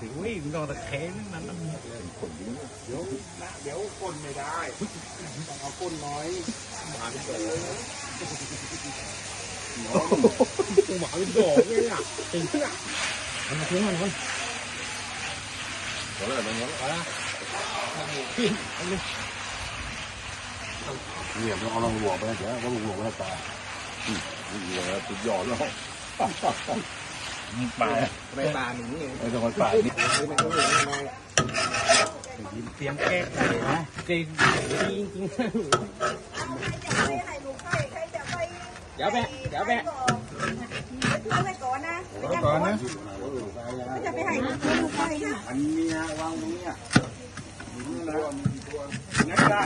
มันก็ตะแคงนั้นนะเดี๋ยวนะเดี๋ยวก้นไม่ได้ต้องเอาก้นน้อยมาเป็นดอกหมาเป็นดอเลยอะจริงอะมันมาทิ้งมันคนพอแล้วตรงนี้เอาละเนี่ยเราเอาลองหลวไปเดี๋ยวว่าหลวไปตาอืมหลวงแล้วสุดยอดแล้ว ปลาไม่ตาหนีเองไอ้จังหวัดป่านี่ไม่ต้องเห็นน้อยเตรียมแก้ไขนะจริงจริงจริงเดี๋ยวแปะเดี๋ยวแปะไปก่อนนะก่อนนะจะไปให้ลูกไปค่ะอันนี้วางตรงนี้อะนี่นะได้